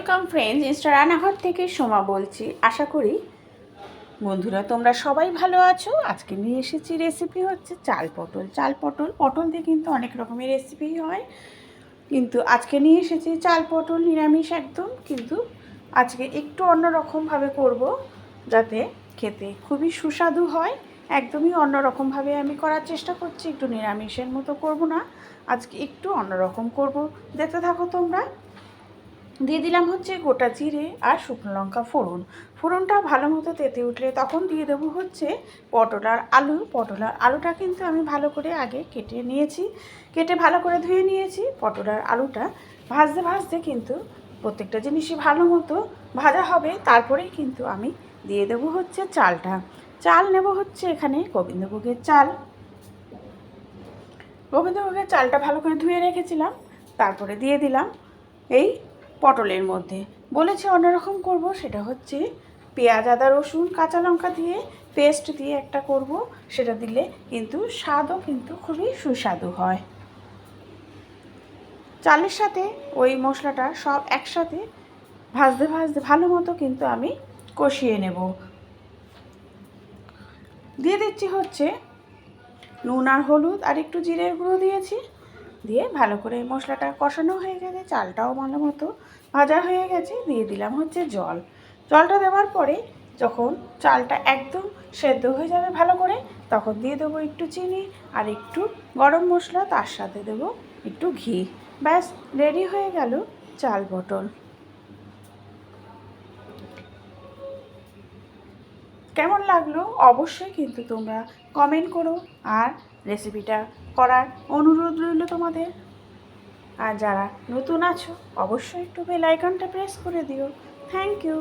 Welcome friends Insta রান্নাঘর থেকে সোমা বলছি। আশা করি বন্ধুরা তোমরা সবাই ভালো আছো। আজকে নিয়ে এসেছি রেসিপি হচ্ছে চাল পটল। চাল পটল পটল দিয়ে কিন্তু অনেক রকমের রেসিপি হয়। কিন্তু আজকে নিয়ে এসেছি চাল পটল, নিরামিষ একদম। কিন্তু আজকে একটু অন্যরকমভাবে করব যাতে খেতে খুবই সুস্বাদু হয়। একদমই অন্যরকমভাবে আমি করার চেষ্টা করছি। একটু নিরামিষের মতো করব না। আজকে একটু অন্যরকম করব। দেখতে থাকো তোমরা। দিয়ে দিলাম হচ্ছে গোটা জিরে আর শুকনো লঙ্কা ফোড়ন। ফোড়নটা ভালো মতো তেতে উঠলে তখন দিয়ে দেবো হচ্ছে পটল আর আলু। পটল আর আলুটা কিন্তু আমি ভালো করে আগে কেটে নিয়েছি। কেটে ভালো করে ধুয়ে নিয়েছি। পটল আর আলুটা ভাজতে ভাজতে কিন্তু প্রত্যেকটা জিনিসই ভালো মতো ভাজা হবে। তারপরেই কিন্তু আমি দিয়ে দেবো হচ্ছে চালটা। চাল নেব হচ্ছে এখানে গোবিন্দভোগের চাল। গোবিন্দভোগের চালটা ভালো করে ধুয়ে রেখেছিলাম। তারপরে দিয়ে দিলাম এই পটলের মধ্যে। বলেছি অন্যরকম করব, সেটা হচ্ছে পেঁয়াজ, আদা, রসুন, কাঁচা লঙ্কা দিয়ে পেস্ট দিয়ে একটা করব। সেটা দিলে কিন্তু স্বাদও কিন্তু খুবই সুস্বাদু হয়। চালের সাথে ওই মশলাটা সব একসাথে ভাজতে ভাজতে ভালো মতো কিন্তু আমি কষিয়ে নেব। দিয়ে দিচ্ছি হচ্ছে নুন আর হলুদ আর একটু জিরের গুঁড়ো দিয়েছি। দিয়ে ভালো করে এই মশলাটা কষানো হয়ে গেছে চালটাও ভালো মতো ভাজা হয়ে গেছে, দিয়ে দিলাম হচ্ছে জল। জলটা দেওয়ার পরে যখন চালটা একদম সেদ্ধ হয়ে যাবে ভালো করে, তখন দিয়ে দেবো একটু চিনি আর একটু গরম মশলা, তার সাথে দেবো একটু ঘি। ব্যাস, রেডি হয়ে গেল চাল পটল। কেমন লাগল অবশ্যই কিন্তু তোমরা কমেন্ট করো আর রেসিপিটা করার অনুরোধ রইল তোমাদের। আর যারা নতুন আছো, অবশ্যই একটু বেল আইকনটা প্রেস করে দিও। Thank you